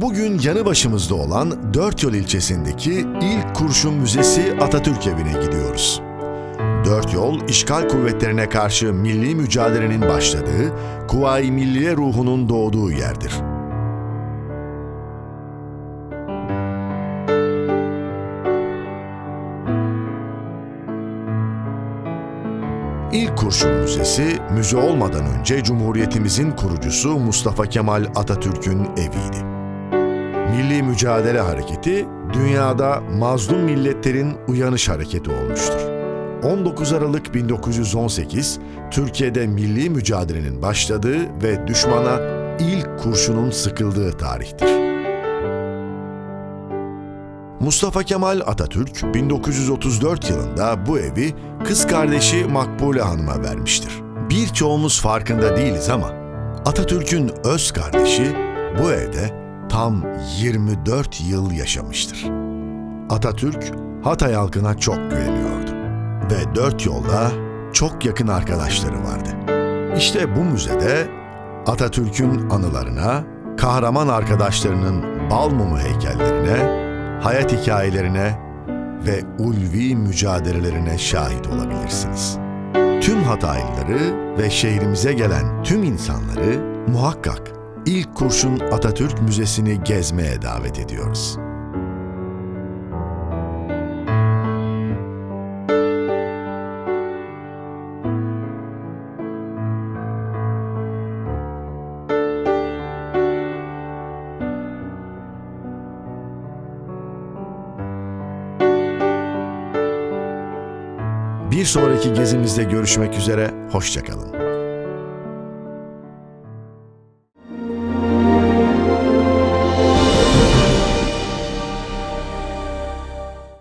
Bugün yanı başımızda olan Dört Yol ilçesindeki ilk kurşun müzesi Atatürk evine gidiyoruz. Dört Yol, işgal kuvvetlerine karşı milli mücadelenin başladığı, Kuvayi Milliye ruhunun doğduğu yerdir. İlk Kurşun Müzesi, müze olmadan önce Cumhuriyetimizin kurucusu Mustafa Kemal Atatürk'ün eviydi. Milli Mücadele Hareketi, dünyada mazlum milletlerin uyanış hareketi olmuştur. 19 Aralık 1918, Türkiye'de milli mücadelenin başladığı ve düşmana ilk kurşunun sıkıldığı tarihtir. Mustafa Kemal Atatürk 1934 yılında bu evi kız kardeşi Makbule Hanım'a vermiştir. Birçoğumuz farkında değiliz ama Atatürk'ün öz kardeşi bu evde tam 24 yıl yaşamıştır. Atatürk Hatay halkına çok güveniyordu ve dört yolda çok yakın arkadaşları vardı. İşte bu müzede Atatürk'ün anılarına, kahraman arkadaşlarının bal mumu heykellerine, hayat hikayelerine ve ulvi mücadelelerine şahit olabilirsiniz. Tüm Hataylıları ve şehrimize gelen tüm insanları muhakkak ilk kurşun Atatürk Müzesi'ni gezmeye davet ediyoruz. Bir sonraki gezimizde görüşmek üzere, hoşçakalın.